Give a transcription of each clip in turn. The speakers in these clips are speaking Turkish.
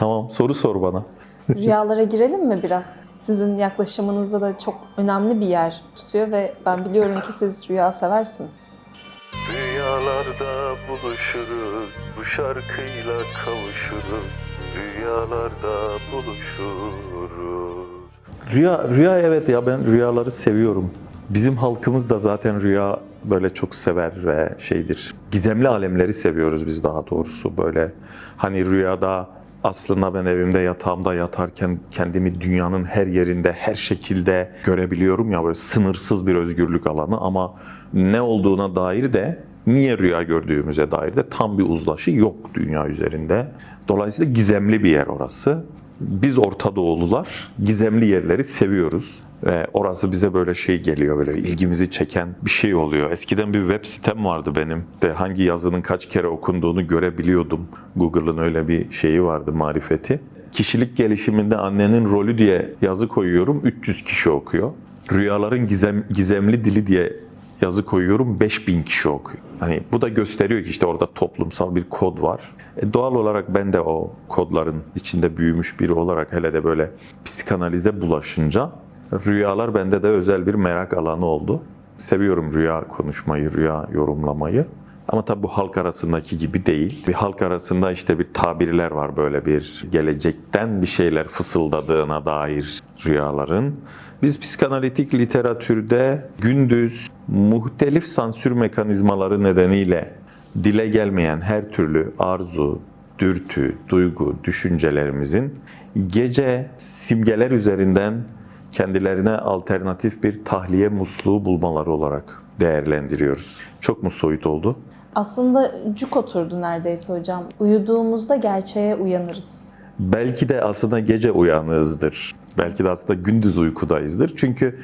Tamam soru sor bana. Rüyalara girelim mi biraz? Sizin yaklaşımınızda da çok önemli bir yer tutuyor ve ben biliyorum ki siz rüya seversiniz. Rüyalarda buluşuruz, bu şarkıyla kavuşuruz. Rüyalarda buluşuruz. Rüya, rüya evet ya ben rüyaları seviyorum. Bizim halkımız da zaten rüya böyle çok sever ve şeydir. Gizemli alemleri seviyoruz biz daha doğrusu böyle. Hani rüyada aslında ben evimde yatağımda yatarken kendimi dünyanın her yerinde, her şekilde görebiliyorum ya böyle sınırsız bir özgürlük alanı ama ne olduğuna dair de niye rüya gördüğümüze dair de tam bir uzlaşı yok dünya üzerinde. Dolayısıyla gizemli bir yer orası. Biz Orta Doğulular gizemli yerleri seviyoruz. Ve orası bize böyle şey geliyor, böyle ilgimizi çeken bir şey oluyor. Eskiden bir web sitem vardı benim. De hangi yazının kaç kere okunduğunu görebiliyordum. Google'ın öyle bir şeyi vardı, marifeti. Kişilik gelişiminde annenin rolü diye yazı koyuyorum, 300 kişi okuyor. Rüyaların gizem, gizemli dili diye yazı koyuyorum 5000 kişi okuyor. Hani bu da gösteriyor ki işte orada toplumsal bir kod var. E doğal olarak ben de o kodların içinde büyümüş biri olarak hele de böyle psikanalize bulaşınca rüyalar bende de özel bir merak alanı oldu. Seviyorum rüya konuşmayı, rüya yorumlamayı. Ama tabii bu halk arasındaki gibi değil. Bir halk arasında işte bir tabirler var böyle bir gelecekten bir şeyler fısıldadığına dair rüyaların. Biz psikanalitik literatürde gündüz muhtelif sansür mekanizmaları nedeniyle dile gelmeyen her türlü arzu, dürtü, duygu, düşüncelerimizin gece simgeler üzerinden kendilerine alternatif bir tahliye musluğu bulmaları olarak değerlendiriyoruz. Çok mu soyut oldu? Aslında cuk oturdu neredeyse hocam. Uyuduğumuzda gerçeğe uyanırız. Belki de aslında gece uyanığızdır. Belki de aslında gündüz uykudayızdır. Çünkü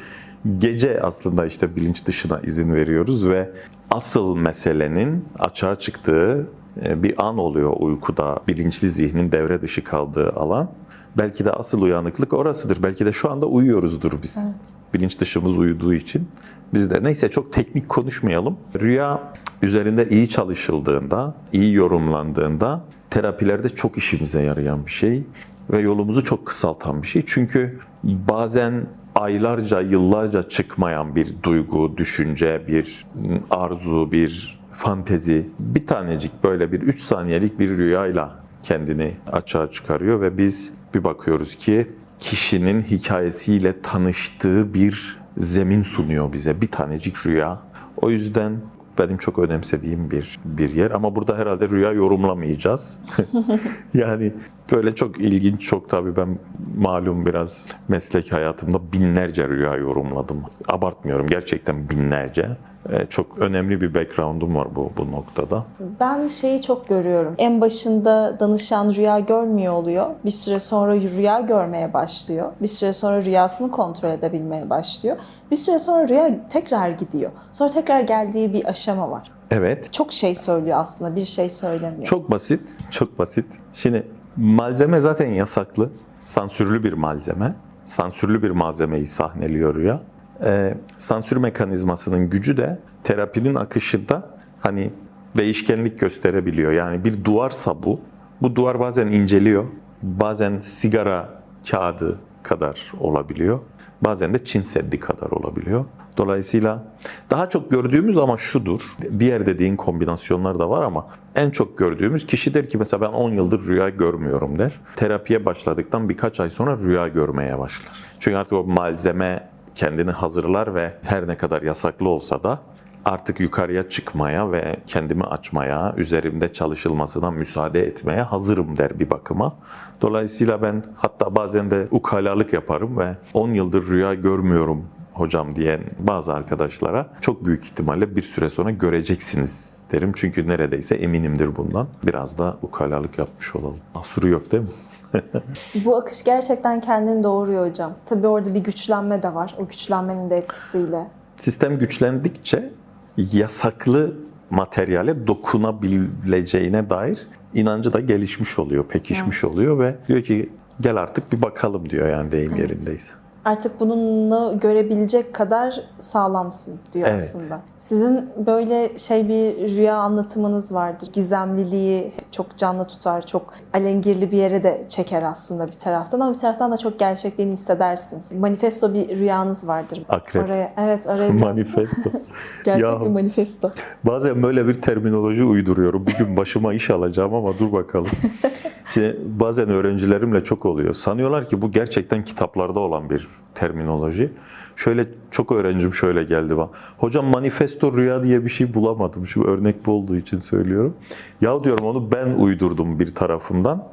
gece aslında işte bilinç dışına izin veriyoruz ve asıl meselenin açığa çıktığı e, bir an oluyor uykuda. Bilinçli zihnin devre dışı kaldığı alan. Belki de asıl uyanıklık orasıdır. Belki de şu anda uyuyoruzdur biz. Evet. Bilinç dışımız uyuduğu için. Biz de neyse çok teknik konuşmayalım. Rüya üzerinde iyi çalışıldığında, iyi yorumlandığında terapilerde çok işimize yarayan bir şey ve yolumuzu çok kısaltan bir şey. Çünkü bazen aylarca, yıllarca çıkmayan bir duygu, düşünce, bir arzu, bir fantezi bir tanecik böyle bir 3 saniyelik bir rüyayla kendini açığa çıkarıyor ve biz bir bakıyoruz ki kişinin hikayesiyle tanıştığı bir zemin sunuyor bize bir tanecik rüya. O yüzden benim çok önemsediğim bir bir yer ama burada herhalde rüya yorumlamayacağız. yani böyle çok ilginç, çok tabii ben malum biraz meslek hayatımda binlerce rüya yorumladım. Abartmıyorum gerçekten binlerce. Ee, Çok önemli bir background'um var bu bu noktada. Ben şeyi çok görüyorum. En başında danışan rüya görmüyor oluyor. Bir süre sonra rüya görmeye başlıyor. Bir süre sonra rüyasını kontrol edebilmeye başlıyor. Bir süre sonra rüya tekrar gidiyor. Sonra tekrar geldiği bir aşama var. Evet, Çok şey söylüyor aslında, bir şey söylemiyor. Çok basit, çok basit. Şimdi malzeme zaten yasaklı. Sansürlü bir malzeme. Sansürlü bir malzemeyi sahneliyor rüya. Ee, sansür mekanizmasının gücü de terapinin akışında hani değişkenlik gösterebiliyor. Yani bir duvarsa bu, bu duvar bazen inceliyor, bazen sigara kağıdı kadar olabiliyor, bazen de Çin Seddi kadar olabiliyor. Dolayısıyla daha çok gördüğümüz ama şudur. Diğer dediğin kombinasyonlar da var ama en çok gördüğümüz kişi der ki mesela ben 10 yıldır rüya görmüyorum der. Terapiye başladıktan birkaç ay sonra rüya görmeye başlar. Çünkü artık o malzeme kendini hazırlar ve her ne kadar yasaklı olsa da artık yukarıya çıkmaya ve kendimi açmaya, üzerimde çalışılmasına müsaade etmeye hazırım der bir bakıma. Dolayısıyla ben hatta bazen de ukalalık yaparım ve 10 yıldır rüya görmüyorum hocam diyen bazı arkadaşlara çok büyük ihtimalle bir süre sonra göreceksiniz derim. Çünkü neredeyse eminimdir bundan. Biraz da ukalalık yapmış olalım. Mahsuru yok değil mi? Bu akış gerçekten kendini doğuruyor hocam. Tabii orada bir güçlenme de var. O güçlenmenin de etkisiyle. Sistem güçlendikçe yasaklı materyale dokunabileceğine dair inancı da gelişmiş oluyor, pekişmiş Evet. oluyor ve diyor ki gel artık bir bakalım diyor yani deyim Evet. yerindeyse. Artık bununla görebilecek kadar sağlamsın diyor Evet. aslında. Sizin böyle şey bir rüya anlatımınız vardır. Gizemliliği çok canlı tutar, çok alengirli bir yere de çeker aslında bir taraftan ama bir taraftan da çok gerçekliğini hissedersiniz. Manifesto bir rüyanız vardır. Akrep. Oraya, evet oraya biraz- Manifesto. Gerçek Ya. bir manifesto. Bazen böyle bir terminoloji uyduruyorum. Bir gün başıma iş alacağım ama dur bakalım. Şimdi bazen öğrencilerimle çok oluyor. Sanıyorlar ki bu gerçekten kitaplarda olan bir terminoloji. Şöyle çok öğrencim şöyle geldi bana. Hocam manifesto rüya diye bir şey bulamadım. Şu örnek bu olduğu için söylüyorum. Ya diyorum onu ben uydurdum bir tarafımdan.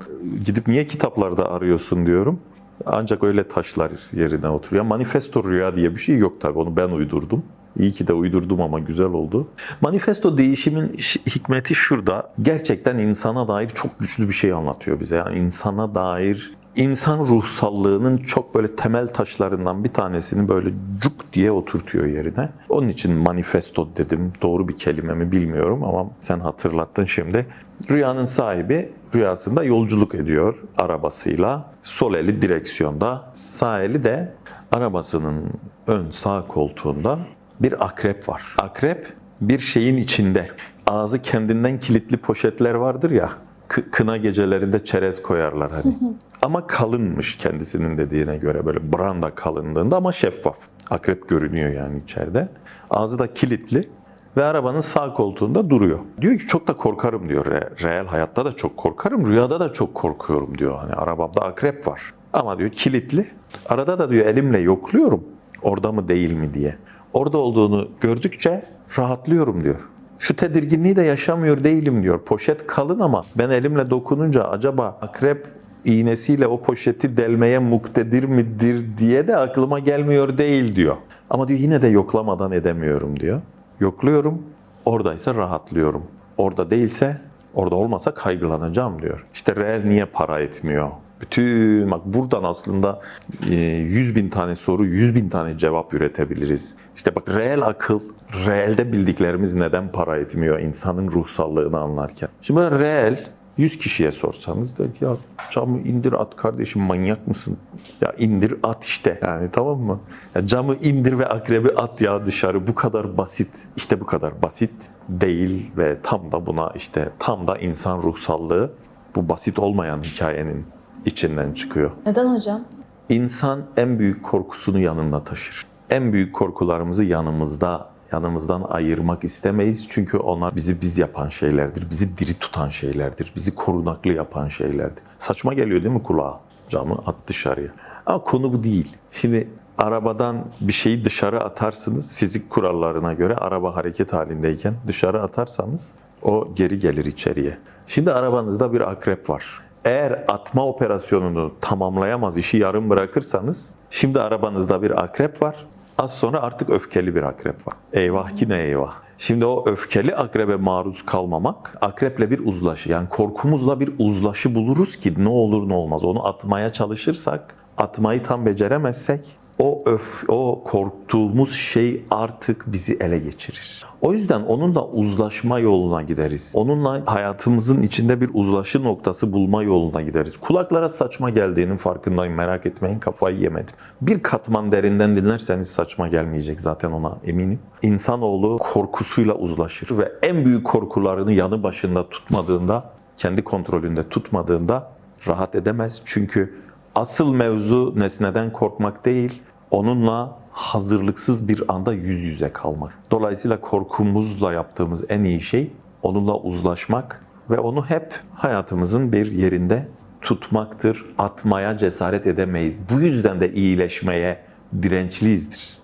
Gidip niye kitaplarda arıyorsun diyorum. Ancak öyle taşlar yerine oturuyor. Manifesto rüya diye bir şey yok tabii. Onu ben uydurdum. İyi ki de uydurdum ama güzel oldu. Manifesto değişimin hikmeti şurada. Gerçekten insana dair çok güçlü bir şey anlatıyor bize. Yani insana dair insan ruhsallığının çok böyle temel taşlarından bir tanesini böyle cuk diye oturtuyor yerine. Onun için manifesto dedim. Doğru bir kelime mi bilmiyorum ama sen hatırlattın şimdi. Rüyanın sahibi rüyasında yolculuk ediyor arabasıyla. Sol eli direksiyonda, sağ eli de arabasının ön sağ koltuğunda bir akrep var. Akrep bir şeyin içinde. Ağzı kendinden kilitli poşetler vardır ya. kı- Kına gecelerinde çerez koyarlar hani. ama kalınmış kendisinin dediğine göre böyle branda kalınlığında ama şeffaf. Akrep görünüyor yani içeride. Ağzı da kilitli ve arabanın sağ koltuğunda duruyor. Diyor ki çok da korkarım diyor. Re- Reel hayatta da çok korkarım, rüyada da çok korkuyorum diyor. Hani arabamda akrep var. Ama diyor kilitli. Arada da diyor elimle yokluyorum. Orada mı değil mi diye. Orada olduğunu gördükçe rahatlıyorum diyor. Şu tedirginliği de yaşamıyor değilim diyor. Poşet kalın ama ben elimle dokununca acaba akrep iğnesiyle o poşeti delmeye muktedir midir diye de aklıma gelmiyor değil diyor. Ama diyor yine de yoklamadan edemiyorum diyor. Yokluyorum, oradaysa rahatlıyorum. Orada değilse, orada olmasa kaygılanacağım diyor. İşte reel niye para etmiyor? Bütün bak buradan aslında e, 100 bin tane soru, 100 bin tane cevap üretebiliriz. İşte bak reel akıl, reelde bildiklerimiz neden para etmiyor insanın ruhsallığını anlarken. Şimdi reel 100 kişiye sorsanız der ki ya camı indir at kardeşim manyak mısın? Ya indir at işte yani tamam mı? Ya camı indir ve akrebi at ya dışarı bu kadar basit. İşte bu kadar basit değil ve tam da buna işte tam da insan ruhsallığı bu basit olmayan hikayenin içinden çıkıyor. Neden hocam? İnsan en büyük korkusunu yanında taşır. En büyük korkularımızı yanımızda, yanımızdan ayırmak istemeyiz. Çünkü onlar bizi biz yapan şeylerdir, bizi diri tutan şeylerdir, bizi korunaklı yapan şeylerdir. Saçma geliyor değil mi kulağa? Camı at dışarıya. Ama konu bu değil. Şimdi arabadan bir şeyi dışarı atarsınız fizik kurallarına göre araba hareket halindeyken dışarı atarsanız o geri gelir içeriye. Şimdi arabanızda bir akrep var. Eğer atma operasyonunu tamamlayamaz, işi yarım bırakırsanız, şimdi arabanızda bir akrep var. Az sonra artık öfkeli bir akrep var. Eyvah ki ne eyvah. Şimdi o öfkeli akrebe maruz kalmamak, akreple bir uzlaşı. Yani korkumuzla bir uzlaşı buluruz ki ne olur ne olmaz. Onu atmaya çalışırsak, atmayı tam beceremezsek o öf, o korktuğumuz şey artık bizi ele geçirir. O yüzden onunla uzlaşma yoluna gideriz. Onunla hayatımızın içinde bir uzlaşı noktası bulma yoluna gideriz. Kulaklara saçma geldiğinin farkındayım. Merak etmeyin kafayı yemedim. Bir katman derinden dinlerseniz saçma gelmeyecek zaten ona eminim. İnsanoğlu korkusuyla uzlaşır ve en büyük korkularını yanı başında tutmadığında, kendi kontrolünde tutmadığında rahat edemez. Çünkü Asıl mevzu nesneden korkmak değil, onunla hazırlıksız bir anda yüz yüze kalmak. Dolayısıyla korkumuzla yaptığımız en iyi şey onunla uzlaşmak ve onu hep hayatımızın bir yerinde tutmaktır. Atmaya cesaret edemeyiz. Bu yüzden de iyileşmeye dirençliyizdir.